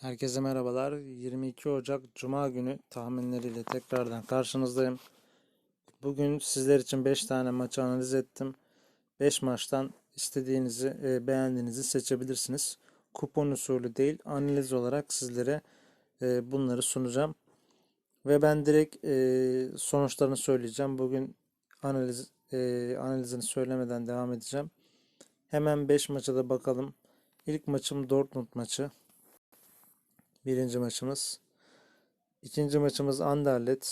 Herkese merhabalar. 22 Ocak Cuma günü tahminleriyle tekrardan karşınızdayım. Bugün sizler için 5 tane maçı analiz ettim. 5 maçtan istediğinizi, e, beğendiğinizi seçebilirsiniz. Kupon usulü değil, analiz olarak sizlere e, bunları sunacağım. Ve ben direkt e, sonuçlarını söyleyeceğim. Bugün analiz analizini söylemeden devam edeceğim. Hemen 5 maça da bakalım. İlk maçım Dortmund maçı. Birinci maçımız. İkinci maçımız Anderlecht.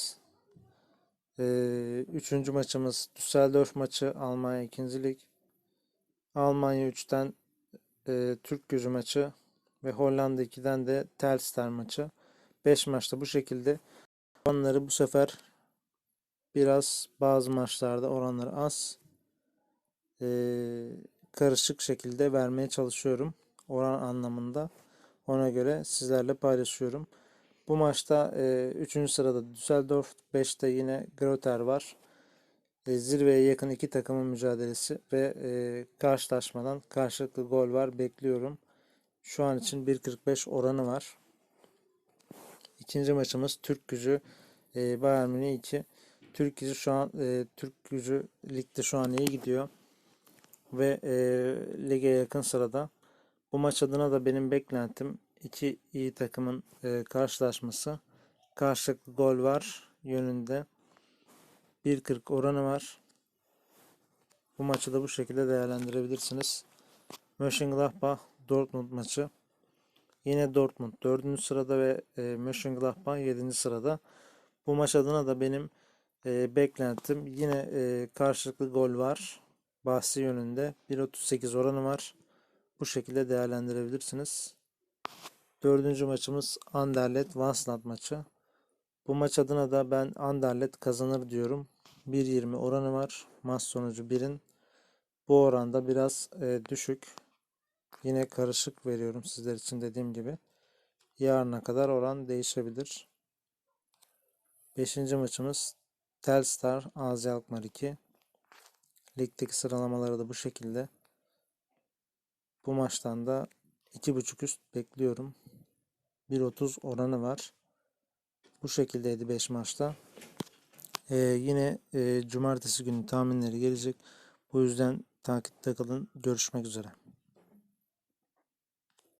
Ee, üçüncü maçımız Düsseldorf maçı Almanya 2. Lig. Almanya 3'ten e, Türk gücü maçı ve Hollanda 2'den de Telstar maçı. 5 maçta bu şekilde. Oranları bu sefer biraz bazı maçlarda oranları az. Ee, karışık şekilde vermeye çalışıyorum. Oran anlamında. Ona göre sizlerle paylaşıyorum. Bu maçta 3. E, sırada Düsseldorf, 5'te yine Groter var. E, zirveye yakın iki takımın mücadelesi ve e, karşılaşmadan karşılıklı gol var. Bekliyorum. Şu an için 1.45 oranı var. İkinci maçımız Türk Gücü e, Bayern Münih 2. Türk Gücü şu an e, Türk Gücü ligde şu an iyi gidiyor ve e, lige yakın sırada. Bu maç adına da benim beklentim iki iyi takımın e, karşılaşması. Karşılıklı gol var yönünde. 1.40 oranı var. Bu maçı da bu şekilde değerlendirebilirsiniz. Mönchengladbach Dortmund maçı. Yine Dortmund 4. sırada ve e, Mönchengladbach 7. sırada. Bu maç adına da benim e, beklentim yine e, karşılıklı gol var. Bahsi yönünde 1.38 oranı var. Bu şekilde değerlendirebilirsiniz. Dördüncü maçımız Anderlet Vansland maçı. Bu maç adına da ben Anderlet kazanır diyorum. 1.20 oranı var. Maç sonucu 1'in. Bu oranda biraz e, düşük. Yine karışık veriyorum sizler için dediğim gibi. Yarına kadar oran değişebilir. Beşinci maçımız Telstar Azi Alkmaar 2. Ligdeki sıralamaları da bu şekilde. Bu maçtan da 2.5 üst bekliyorum. 1.30 oranı var. Bu şekildeydi 5 maçta. Ee, yine e, cumartesi günü tahminleri gelecek. Bu yüzden takipte kalın. Görüşmek üzere.